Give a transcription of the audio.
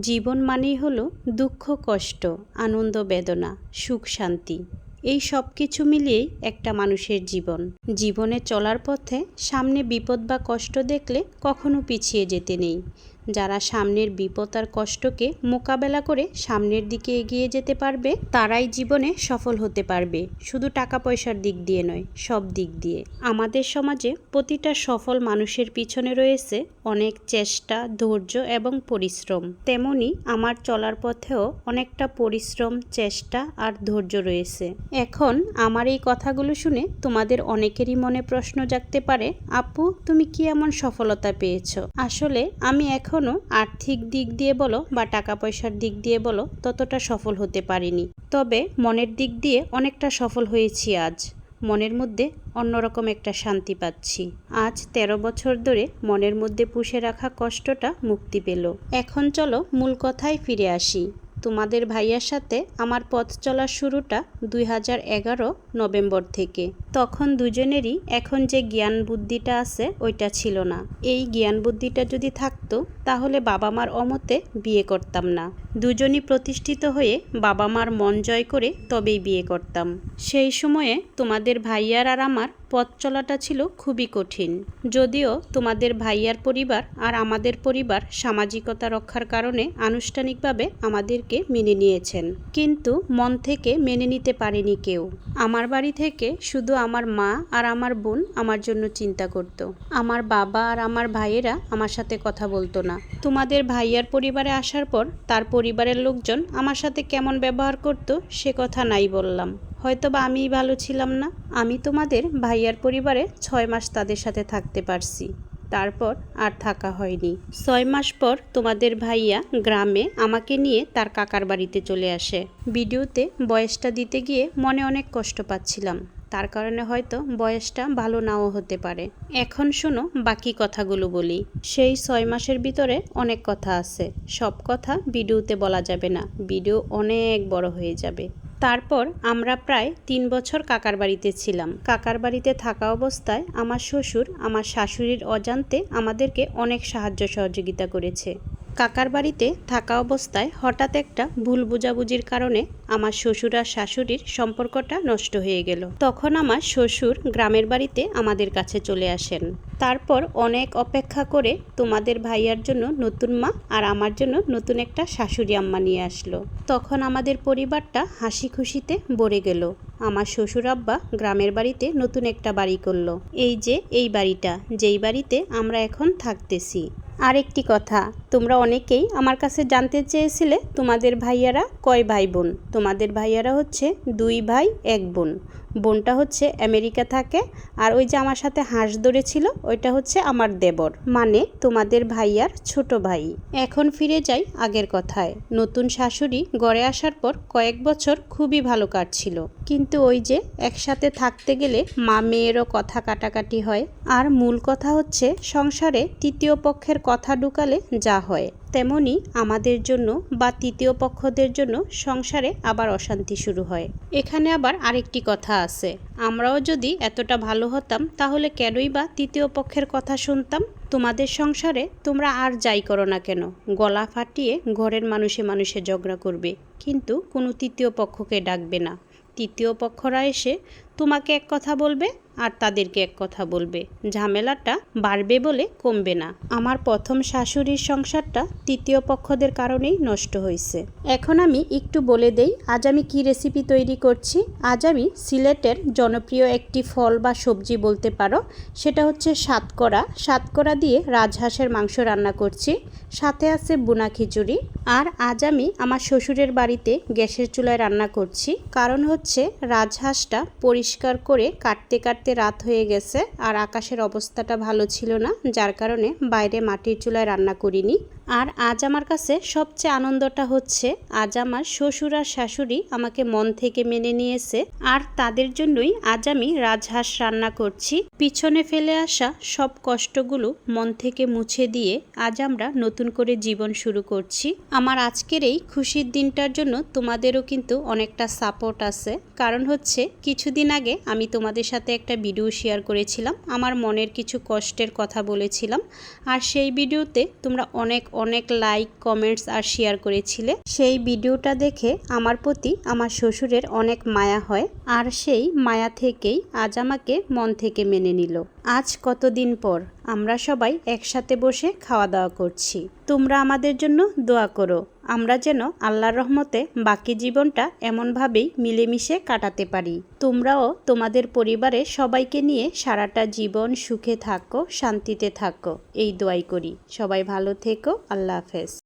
জীবন মানেই হলো দুঃখ, কষ্ট, আনন্দ, বেদনা, সুখ, শান্তি। এই সব কিছু মিলিয়েই একটা মানুষের জীবন। জীবনে চলার পথে সামনে বিপদ বা কষ্ট দেখলে কখনো পিছিয়ে যেতে নেই। যারা সামনের বিপদ আর কষ্টকে মোকাবেলা করে সামনের দিকে এগিয়ে যেতে পারবে, তারাই জীবনে সফল হতে পারবে। শুধু টাকা পয়সার দিক দিয়ে নয়, সব দিক দিয়ে। আমাদের সমাজে প্রতিটা সফল মানুষের পিছনে রয়েছে অনেক চেষ্টা, ধৈর্য এবং পরিশ্রম। তেমনি আমার চলার পথেও অনেকটা পরিশ্রম, চেষ্টা আর ধৈর্য রয়েছে। এখন আমার এই কথাগুলো শুনে তোমাদের অনেকেরই মনে প্রশ্ন জাগতে পারে, আপু, তুমি কি এমন সফলতা পেয়েছ? আসলে আমি এখনও আর্থিক দিক দিয়ে বলো বা টাকা পয়সার দিক দিয়ে বলো, ততটা সফল হতে পারিনি। তবে মনের দিক দিয়ে অনেকটা সফল হয়েছি আজ। মনের মধ্যে অন্যরকম একটা শান্তি পাচ্ছি। আজ ১৩ বছর ধরে মনের মধ্যে পুষে রাখা কষ্টটা মুক্তি পেল। এখন চলো মূল কথায় ফিরে আসি। তোমাদের ভাইয়ার সাথে আমার পথ চলার শুরুটা দুই হাজার এগারো নভেম্বর থেকে। তখন দুজনেরই এখন যে জ্ঞান বুদ্ধিটা আছে, ওইটা ছিল না। এই জ্ঞান বুদ্ধিটা যদি থাকতো, তাহলে বাবা মার অমতে বিয়ে করতাম না। দুজনই প্রতিষ্ঠিত হয়ে বাবা মার মন জয় করে তবেই বিয়ে করতাম। সেই সময়ে তোমাদের ভাইয়ার আর আমার পথ চলাটা ছিল খুবই কঠিন। যদিও তোমাদের ভাইয়ার পরিবার আর আমাদের পরিবার সামাজিকতা রক্ষার কারণে আনুষ্ঠানিকভাবে আমাদেরকে মেনে নিয়েছেন। কিন্তু মন থেকে মেনে নিতে পারেনি কেউ। আমার বাড়ি থেকে শুধু আমার মা আর আমার বোন আমার জন্য চিন্তা করত। আমার বাবা আর আমার ভাইয়েরা আমার সাথে কথা বলতো না। তোমাদের ভাইয়ার পরিবারে আসার পর তার পরিবারের লোকজন আমার সাথে কেমন ব্যবহার করত সে কথা নাই বললাম। হয়তো বা আমিই ভালো ছিলাম না। আমি তোমাদের ভাইয়ার পরিবারে ছয় মাস তাদের সাথে থাকতে পারছি। তারপর আর থাকা হয়নি। ছয় মাস পর তোমাদের ভাইয়া গ্রামে আমাকে নিয়ে তার কাকার বাড়িতে চলে আসে। ভিডিওতে বয়সটা দিতে গিয়ে মনে অনেক কষ্ট পাচ্ছিলাম। তার কারণে হয়তো বয়সটা ভালো নাও হতে পারে। এখন শোনো, বাকি কথাগুলো বলি। সেই ছয় মাসের ভিতরে অনেক কথা আছে। সব কথা ভিডিওতে বলা যাবে না। ভিডিও অনেক বড় হয়ে যাবে। তারপর আমরা প্রায় তিন বছর কাকার বাড়িতে ছিলাম। কাকার বাড়িতে থাকা অবস্থায় আমার শ্বশুর আমার শাশুড়ির অজান্তে আমাদেরকে অনেক সাহায্য সহযোগিতা করেছে। কাকার বাড়িতে থাকা অবস্থায় হঠাৎ একটা ভুল বুঝাবুঝির কারণে আমার শ্বশুর আর শাশুড়ির সম্পর্কটা নষ্ট হয়ে গেল। তখন আমার শ্বশুর গ্রামের বাড়িতে আমাদের কাছে চলে আসেন। তারপর অনেক অপেক্ষা করে তোমাদের ভাইয়ার জন্য নতুন মা আর আমার জন্য নতুন একটা শাশুড়ি আম্মা নিয়ে আসলো। তখন আমাদের পরিবারটা হাসি খুশিতে ভরে গেল। আমার শ্বশুর আব্বা গ্রামের বাড়িতে নতুন একটা বাড়ি করল। এই যে এই বাড়িটা, যেই বাড়িতে আমরা এখন থাকতেছি। আরেকটি কথা তোমরা অনেকেই আমার কাছে জানতে চেয়েছিলে তোমাদের ভাইয়ারা কয় ভাই বোন। তোমাদের ভাইয়ারা হচ্ছে দুই ভাই, এক বোন। বোনটা হচ্ছে আমেরিকা থাকে আর ওই যে আমার সাথে হাঁস ধরেছিল, ওইটা হচ্ছে আমার দেবর। মানে তোমাদের ভাইয়ার ছোট ভাই। এখন ফিরে যাই আগের কথায়। নতুন শাশুড়ি গড়ে আসার পর কয়েক বছর খুবই ভালো কাটছিল। কিন্তু ওই যে একসাথে থাকতে গেলে মা মেয়েরও কথা কাটাকাটি হয়। আর মূল কথা হচ্ছে সংসারে তৃতীয় পক্ষের কথা ঢুকালে যা হয়। তেমনি আমাদের জন্য বা তৃতীয় পক্ষদের জন্য সংসারে আবার অশান্তি শুরু হয়। এখানে আবার আরেকটি কথা আছে। আমরাও যদি এতটা ভালো হতাম, তাহলে কেনই বা তৃতীয় পক্ষের কথা শুনতাম? তোমাদের সংসারে তোমরা আর যাই করো না কেন? গলা ফাটিয়ে ঘরের মানুষে মানুষে ঝগড়া করবে। কিন্তু কোনো তৃতীয় পক্ষকে ডাকবে না। তৃতীয় পক্ষরা এসে তোমাকে এক কথা বলবে আর তাদেরকে এক কথা বলবে। ঝামেলাটা বাড়বে বলে কমবে না। আমার প্রথম শাশুড়ির সংসারটা তৃতীয় পক্ষদের কারণেই নষ্ট হয়েছে। এখন আমি একটু বলে দেই, আজ আমি কি রেসিপি তৈরি করছি? আজ আমি সিলেটের জনপ্রিয় একটি ফল বা সবজি বলতে পারো। সেটা হচ্ছে সাতকরা। সাতকরা দিয়ে রাজহাঁসের মাংস রান্না করছি। সাথে আছে বুনা খিচুড়ি। আর আজ আমি আমার শ্বশুরের বাড়িতে গ্যাসের চুলায় রান্না করছি। কারণ হচ্ছে রাজহাঁসটা পরিষ্কার করে কাটতে কাটতে রাত হয়ে গেছে আর আকাশের অবস্থাটা ভালো ছিল না, যার কারণে বাইরে মাটির চুলায় রান্না করিনি। আর আজ আমার কাছে সবচেয়ে আনন্দটা হচ্ছে, আজ আমার শ্বশুর আর শাশুড়ি আমাকে মন থেকে মেনে নিয়েছে, আর তাদের জন্যই আজ আমি রাজহাঁস রান্না করছি। পিছনে ফেলে আসা সব কষ্টগুলো মন থেকে মুছে দিয়ে আজ আমরা নতুন করে জীবন শুরু করছি। আমার আজকের এই খুশির দিনটার জন্য তোমাদেরও কিন্তু অনেকটা সাপোর্ট আছে। কারণ হচ্ছে, কিছুদিন আগে আমি তোমাদের সাথে একটা ভিডিও শেয়ার করেছিলাম, আমার মনের কিছু কষ্টের কথা বলেছিলাম। আর সেই ভিডিওতে তোমরা অনেক অনেক লাইক কমেন্টস আর শেয়ার করেছিলে। সেই ভিডিওটা দেখে আমার প্রতি আমার শ্বশুরের অনেক মায়া হয়, আর সেই মায়া থেকেই আজ আমাকে মন থেকে মেনে নিল। আজ কতদিন পর আমরা সবাই একসাথে বসে খাওয়া দাওয়া করছি। তোমরা আমাদের জন্য দোয়া করো। আমরা যেন আল্লাহর রহমতে বাকি জীবনটা এমনভাবেই মিলেমিশে কাটাতে পারি। তোমরাও তোমাদের পরিবারে সবাইকে নিয়ে সারাটা জীবন সুখে থাকো, শান্তিতে থাকো। এই দোয়াই করি। সবাই ভালো থেকো। আল্লাহ হাফেজ।